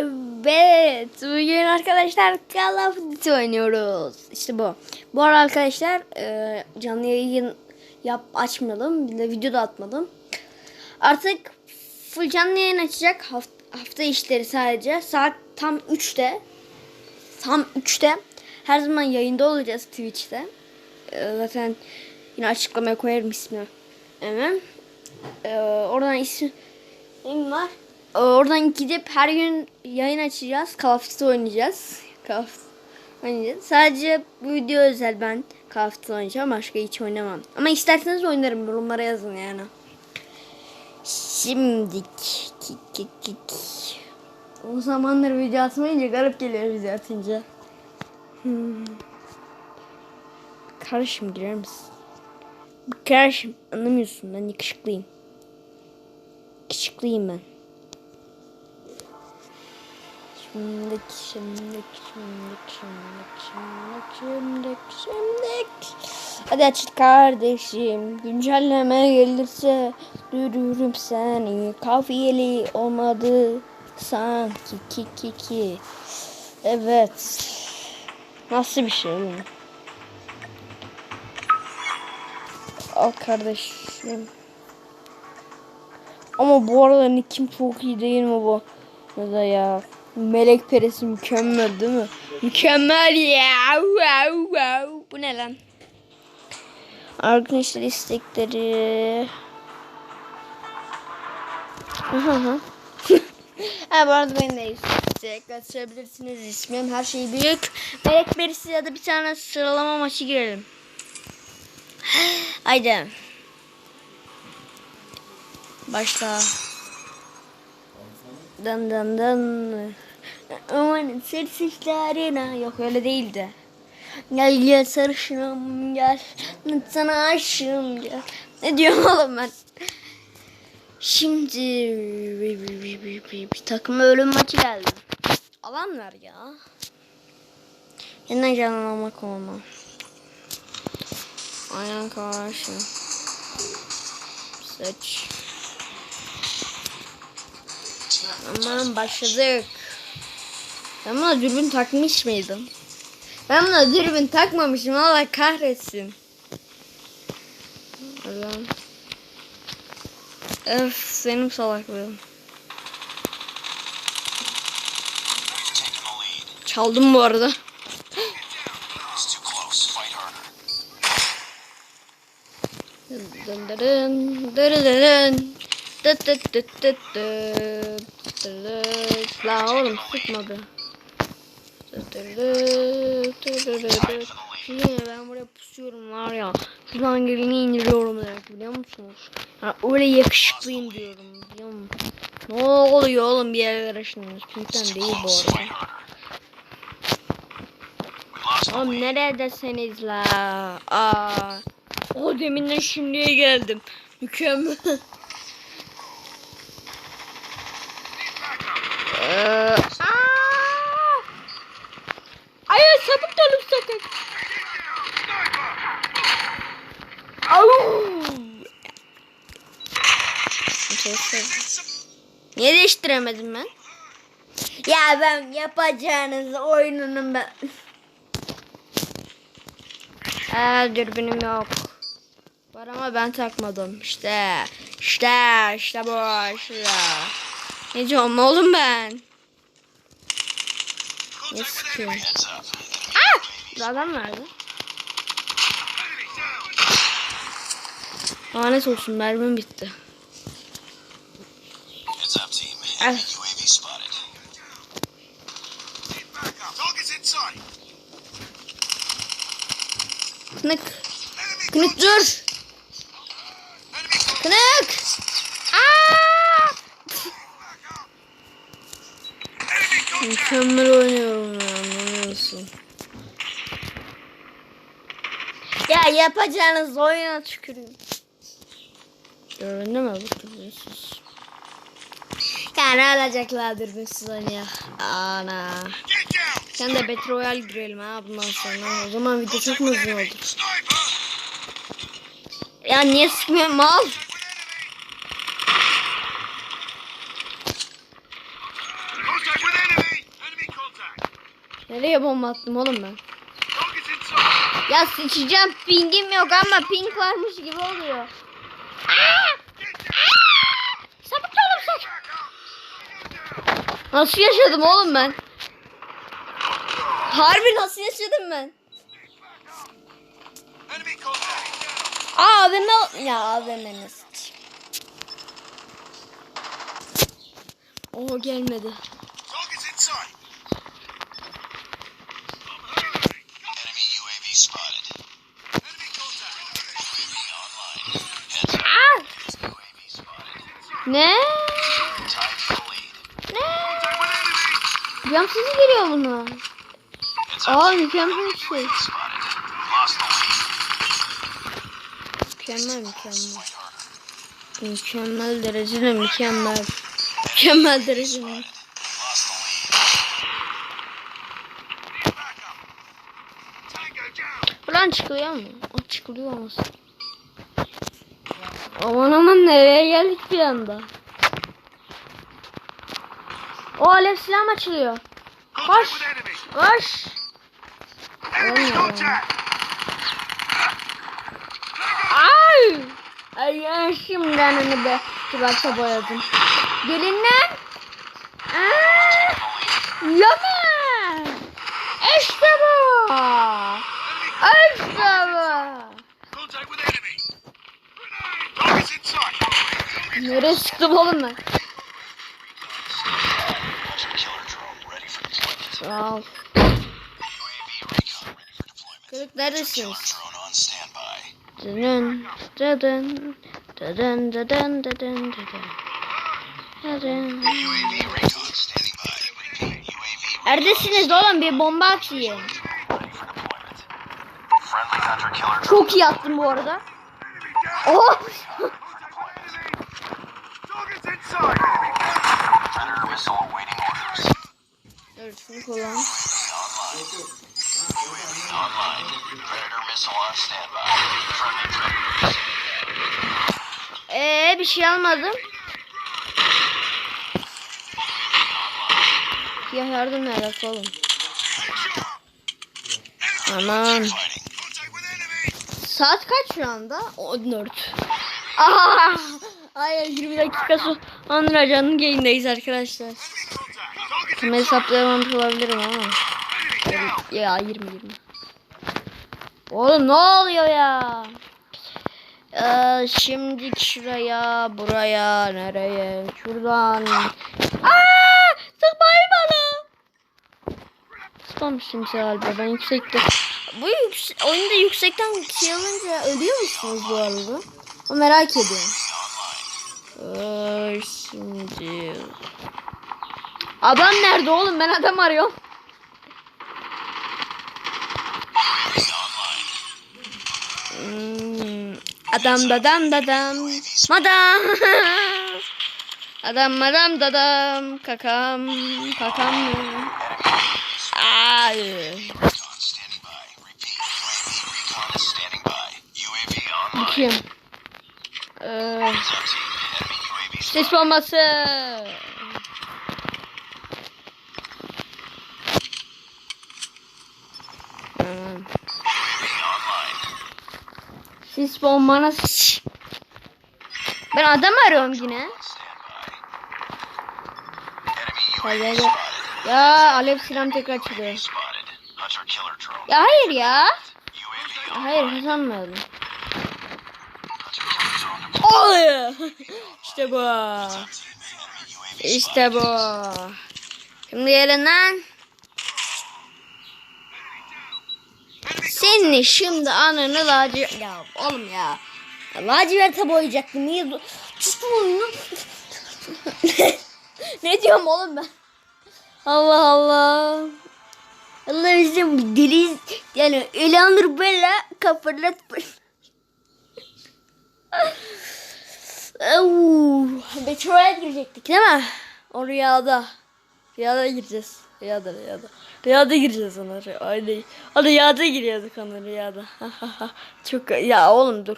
Evet, bugün arkadaşlar Call of Duty oynuyoruz. İşte bu. Bu arada arkadaşlar e, canlı yayın yap açmadım, bir de video da atmadım. Artık full canlı yayın açacak hafta, hafta işleri sadece. Saat tam 3'te. Tam 3'te. Her zaman yayında olacağız Twitch'te. E, zaten yine açıklamaya koyarım ismi. Evet. E, oradan isim var. Ee, Oradan gidip her gün yayın açacağız. Call oynayacağız. Call oynayacağız. Sadece bu video özel ben Call of Duty oynayacağım. Başka hiç oynamam. Ama isterseniz oynarım. Yorumlara yazın yani. Şimdi kik kik kik. O zamanlar video atmayınca garip geliyor video atınca. Hmm. Kardeşim girer misin? Kardeşim anlamıyorsun ben yakışıklıyım. Yakışıklıyım ben. Şimdik, şimdik, şimdik, şimdik, şimdik, şimdik, şimdik. Hadi aç kardeşim, güncelleme gelirse dürürüm seni. Kafiyeli olmadı sanki ki ki ki. Evet. Nasıl bir şey bu? Al kardeşim. Ama bu arada Nick'im çok iyi değil mi bu? Ya da ya. Melek peresi mükemmel değil mi? Mükemmel ya. Wow, wow. Bu ne lan? Arkadaşlar istekleri. Aha, aha. ha bu arada benim de istek açabilirsiniz ismim her şey büyük. Melek perisi ya da bir tane sıralama maçı girelim. Haydi. Başla. Dın dın dın. Aman sessizlerine. Yok öyle değildi. Gel gel sarışınım gel. Sana aşığım gel. Ne diyorum oğlum ben? Şimdi bir takım ölüm maçı geldi. Alan ver ya. Yeniden canlanmak olma. Aynen karşı. Seç. Aman başladık. Ben buna dürbün takmış mıydım? Ben buna dürbün takmamışım. Allah kahretsin. Allah'ım. Öf senin salaklığın. Çaldım bu arada. It's too close. Fight harder. Dın dırın, dırırın. Dıt dıt dıt dıt dıt. Dırırıt. La oğlum sıkmadı. Dıt dırırıt, dırırıt. Şimdi ben buraya pusuyorum var ya. Şuradan gelini indiriyorum direkt biliyor musunuz? Ya öyle yakışıklıyım diyorum biliyor musun? Ne oluyor oğlum bir yerlere şimdi? Pinkten değil bu arada. Oğlum neredesiniz la? Aa. O deminden şimdiye geldim. Mükemmel. Ee, aa! Sapık dolup sakın. Niye değiştiremedim ben? Ya ben yapacağınız oyununu ben... Ee, dürbünüm yok. Var ama ben takmadım. İşte. İşte. işte bu. İşte. Ne diyorum oğlum ben? Ne sıkıyorum? Bir adam nerede? Lanet olsun mermim bitti. Sight. Kınık. Kınık dur. Kınık. Aa! Mükemmel oynuyorum ya anlamıyorsun. Ya yapacağınız oyuna tükürüyorum. Göründü mü bu dürbünsüz? Ya ne alacaklar dürbünsüz oynuyor. Ana. Sen de Battle Royale girelim ha bundan sonra. O zaman video çok mu uzun oldu? Ya niye sıkmıyorsun mal? Nereye bomba attım oğlum ben? Ya sıçacağım pingim yok ama ping varmış gibi oluyor. Aa! Sapık oğlum saç. Nasıl yaşadım oğlum ben? Harbi nasıl yaşadım ben? Aa AVM ya AVM nasıl? O gelmedi. Ne? Ne? Cam sesi geliyor bunu. Aa mükemmel bir şey. Mükemmel mükemmel. Mükemmel derecede mükemmel. Mükemmel derecede. Ulan çıkılıyor mu? O çıkılıyor olmasın. Aman aman nereye geldik bir anda. O alev silahım açılıyor. Koş. Koş. Ay! Ay ya şimdiden hani be. Kıvata boyadım. Gelin lan. Yama! İşte bu. İşte Nereye çıktım oğlum ben? Sağ ol. Neredesiniz? Dın dın dın dın dın dın Neredesiniz oğlum bir bomba atayım. Çok iyi attım bu arada. Oh! Standby. Friendly predators. Ee bir şey almadım. Ya yardım nerede oğlum? Aman. Saat kaç şu anda? 14. Aa! Hayır 20 dakika sonra canlı yayındayız arkadaşlar. Tam hesaplayamamış olabilirim ama. Ya 20 20. Oğlum ne oluyor ya? Ee, şimdi şuraya, buraya, nereye? Şuradan. Aa! Sıkmayın bana. Sıkmamıştım galiba. Ben yüksekte. Bu yüksek, oyunda yüksekten şey alınca ölüyor musunuz bu arada? O merak ediyorum. Ee, şimdi. Adam nerede oğlum? Ben adam arıyorum. Hmm, Adam dadam dadam. Madam. Adam madam dadam. Kakam. Kakam. Ay. Bu kim? Ee, Ateş bombası. Sis bombana Ben adam arıyorum yine. Gel gel gel. Ya alev silahım tekrar çıkıyor. Ya hayır ya. hayır kazanmayalım. Oy! İşte bu. İşte bu. Şimdi gelin lan. Seni şimdi ananı lacivert... Ya oğlum ya. ya laciverte boyayacaktım. Niye? Tuttum ne diyorum oğlum ben? Allah Allah. Allah bizim deli yani Elanur böyle kafalar Metro'ya girecektik değil mi? O rüyada. Rüyada gireceğiz. Rüyada rüyada. Rüyada gireceğiz ona. Öyle. O rüyada giriyorduk ona rüyada. Çok ya oğlum dur.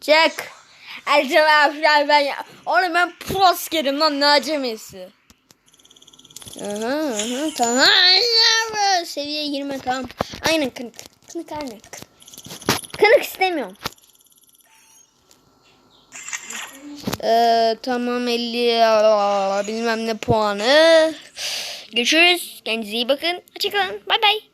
Çek. Acaba falan ben ya. Oğlum ben pro askerim lan ne acemisi. Aha, aha, tamam. Aynen. Seviye 20 tamam. Aynen kınık. Kınık aynen. Kınık istemiyorum. Ee, tamam 50 aa, bilmem ne puanı. Görüşürüz. Kendinize iyi bakın. Hoşçakalın. Bay bay.